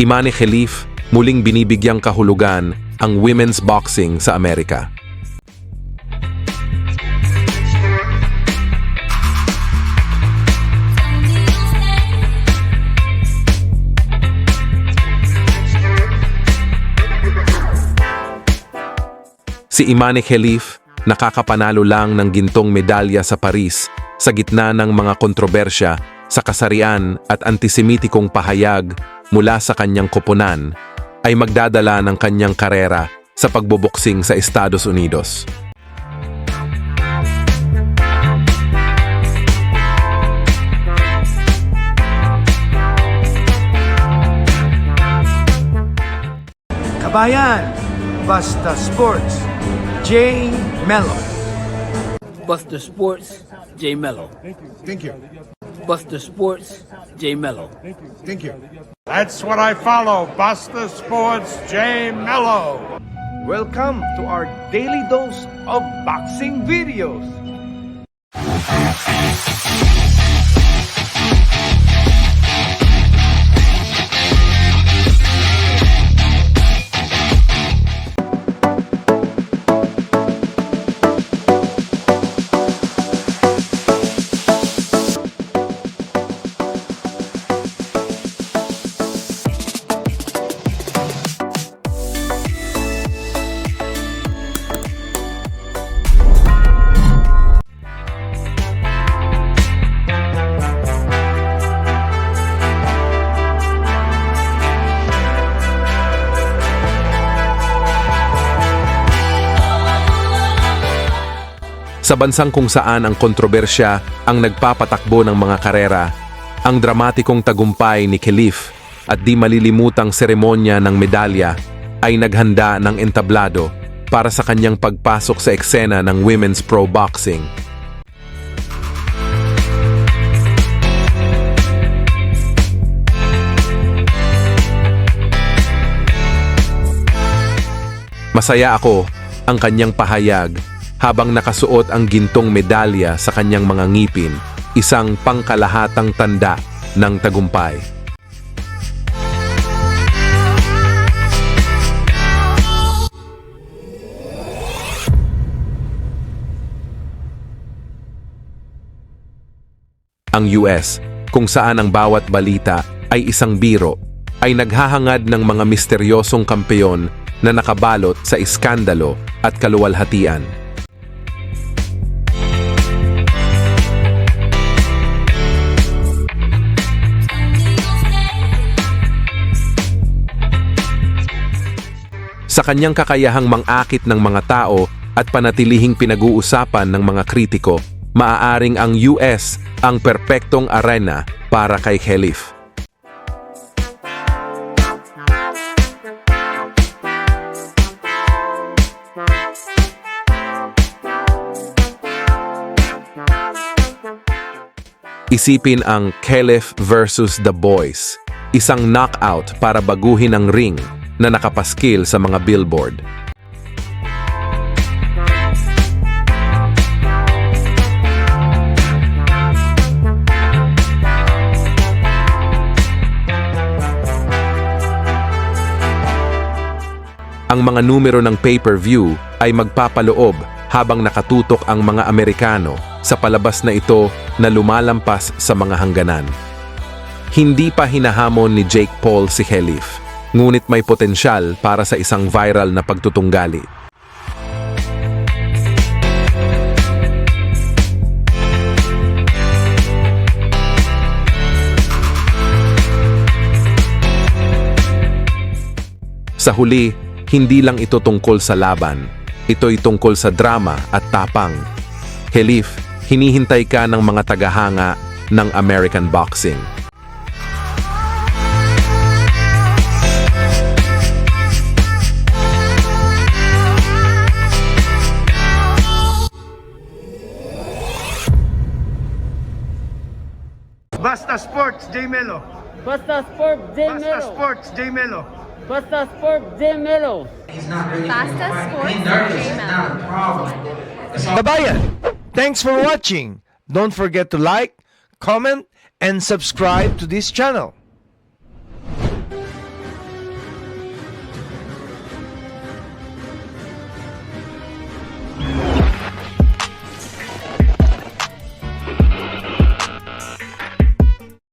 Imani Khalif muling binibigyang kahulugan ang women's boxing sa Amerika. Si Imani Khalif nakakapanalo lang ng gintong medalya sa Paris sa gitna ng mga kontrobersya sa kasarian at antisemitikong pahayag mula sa kanyang koponan ay magdadala ng kanyang karera sa pagboboksing sa Estados Unidos. Kabayan, Basta Sports, J. Mello. Buster Sports, J Mello. Thank you. Buster Sports, J Mello. Thank you. That's what I follow. Buster Sports J Mello. Welcome to our daily dose of boxing videos. Sa bansang kung saan ang kontrobersya ang nagpapatakbo ng mga karera, ang dramatikong tagumpay ni Khalif at di malilimutang seremonya ng medalya ay naghanda ng entablado para sa kanyang pagpasok sa eksena ng women's pro boxing. Masaya ako ang kanyang pahayag habang nakasuot ang gintong medalya sa kanyang mga ngipin, isang pangkalahatang tanda ng tagumpay. Ang US, kung saan ang bawat balita ay isang biro, ay naghahangad ng mga misteryosong kampeyon na nakabalot sa iskandalo at kaluwalhatian. Sa kanyang kakayahang mangakit ng mga tao at panatilihing pinag-uusapan ng mga kritiko, maaaring ang US ang perpektong arena para kay Khalif. Isipin ang Khalif versus The Boys, isang knockout para baguhin ang ring na nakapaskil sa mga billboard. Ang mga numero ng pay-per-view ay magpapaloob habang nakatutok ang mga Amerikano sa palabas na ito na lumalampas sa mga hangganan. Hindi pa hinahamon ni Jake Paul si Khalif, ngunit may potensyal para sa isang viral na pagtutunggali. Sa huli, hindi lang ito tungkol sa laban. Ito'y tungkol sa drama at tapang. Khalif, hinihintay ka ng mga tagahanga ng American boxing. Sports, J. Mello. Buster Sports, J Basta Mello. Sports, J. Mello. Buster Sports, J Mello. Basta Sports J-Mello. Kabayan, thanks for watching. Don't forget to like, comment, and subscribe to this channel.